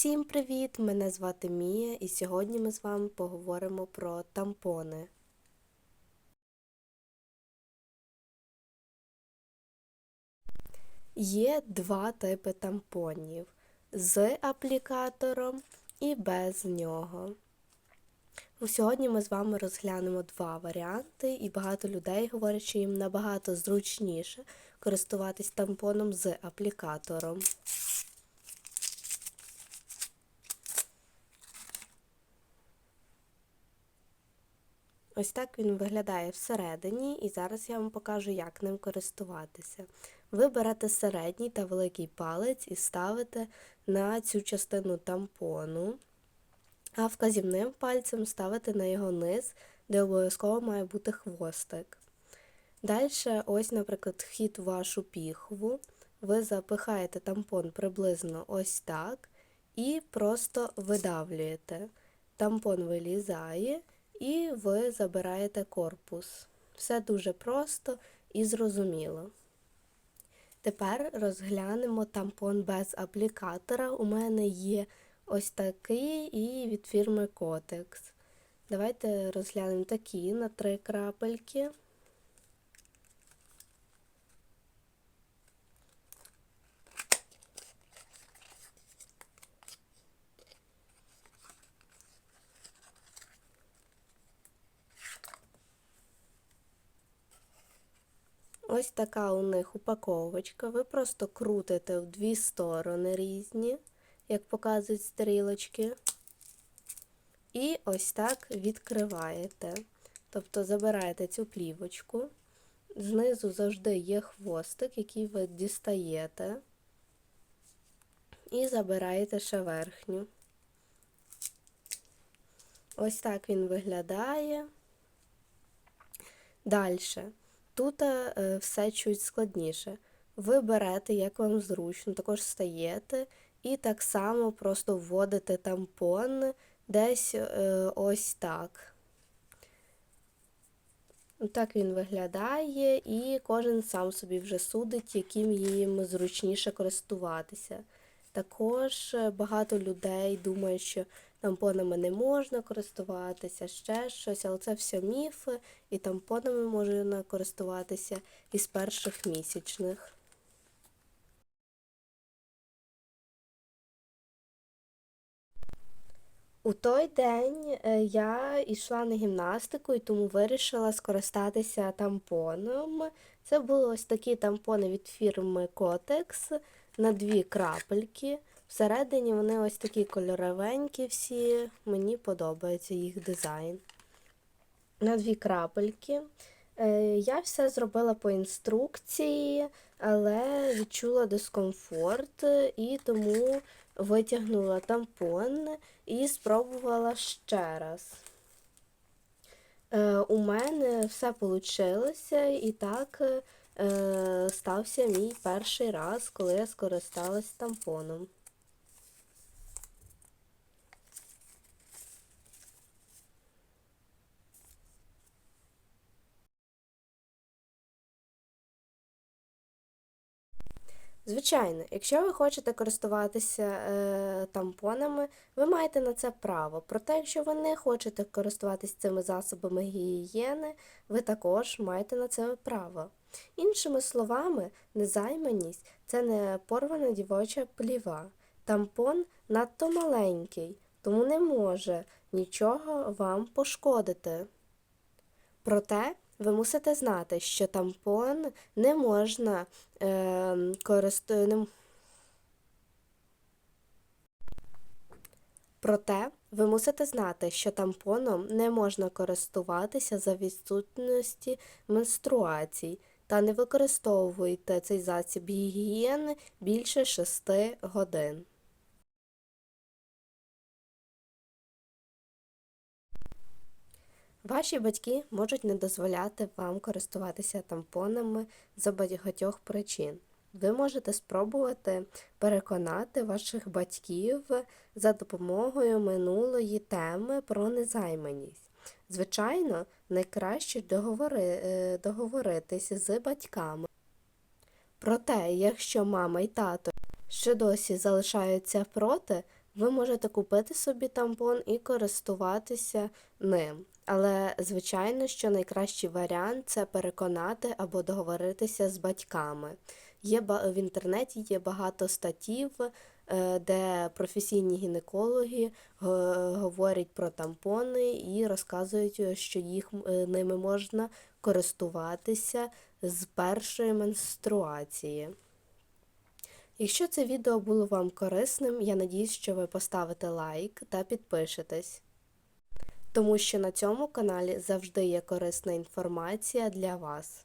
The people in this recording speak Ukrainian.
Всім привіт! Мене звати Мія, і сьогодні ми з вами поговоримо про тампони. Є два типи тампонів з аплікатором і без нього. Ну, Сьогодні ми з вами розглянемо два варіанти, і багато людей говорять, що їм набагато зручніше користуватись тампоном з аплікатором. Ось так він виглядає всередині, і зараз я вам покажу, як ним користуватися. Ви берете середній та великий палець і ставите на цю частину тампону, а вказівним пальцем ставите на його низ, де обов'язково має бути хвостик. Далі, ось, наприклад, вхід в вашу піхву, ви запихаєте тампон приблизно ось так і просто видавлюєте. Тампон вилізає і ви забираєте корпус. Все дуже просто і зрозуміло. Тепер розглянемо тампон без аплікатора. У мене є ось такий і від фірми Котекс. Давайте розглянемо такі на три крапельки. Ось така у них упаковочка. Ви просто крутите в дві сторони різні, як показують стрілочки. І ось так відкриваєте. Тобто забираєте цю плівочку. Знизу завжди є хвостик, який ви дістаєте. І забираєте ще верхню. Ось так він виглядає. Далі. Тут е, все чуть складніше. Ви берете, як вам зручно, також стаєте і так само просто вводите тампон десь е, ось так. Так він виглядає, і кожен сам собі вже судить, яким їм зручніше користуватися. Також е, багато людей думають, що тампонами не можна користуватися, ще щось, але це все міфи, і тампонами можна користуватися із перших місячних. У той день е, я йшла на гімнастику і тому вирішила скористатися тампоном. Це були ось такі тампони від фірми Kotex на дві крапельки. Всередині вони ось такі кольоровенькі всі, мені подобається їх дизайн. На дві крапельки. Е, я все зробила по інструкції, але відчула дискомфорт і тому витягнула тампон і спробувала ще раз. Е, у мене все вийшло, і так е, стався мій перший раз, коли я скористалась тампоном. Звичайно, якщо ви хочете користуватися е, тампонами, ви маєте на це право. Проте, якщо ви не хочете користуватися цими засобами гігієни, ви також маєте на це право. Іншими словами, незайманість це не порвана дівоча пліва. Тампон надто маленький, тому не може нічого вам пошкодити. Проте ви мусите знати, що тампон не можна е, користувати. Проте ви мусите знати, що тампоном не можна користуватися за відсутності менструацій та не використовуйте цей засіб гігієни більше 6 годин. Ваші батьки можуть не дозволяти вам користуватися тампонами за багатьох причин. Ви можете спробувати переконати ваших батьків за допомогою минулої теми про незайманість. Звичайно, найкраще договори, е, договоритися з батьками. Проте, якщо мама і тато ще досі залишаються проти, Ви можете купити собі тампон і користуватися ним. Але, звичайно, що найкращий варіант це переконати або договоритися з батьками. Є в інтернеті є багато статтів, е, де професійні гінекологи говорять про тампони і розказують, що їх е, ними можна користуватися з першої менструації. Якщо це відео було вам корисним, я надіюсь, що ви поставите лайк та підпишетесь, тому що на цьому каналі завжди є корисна інформація для вас.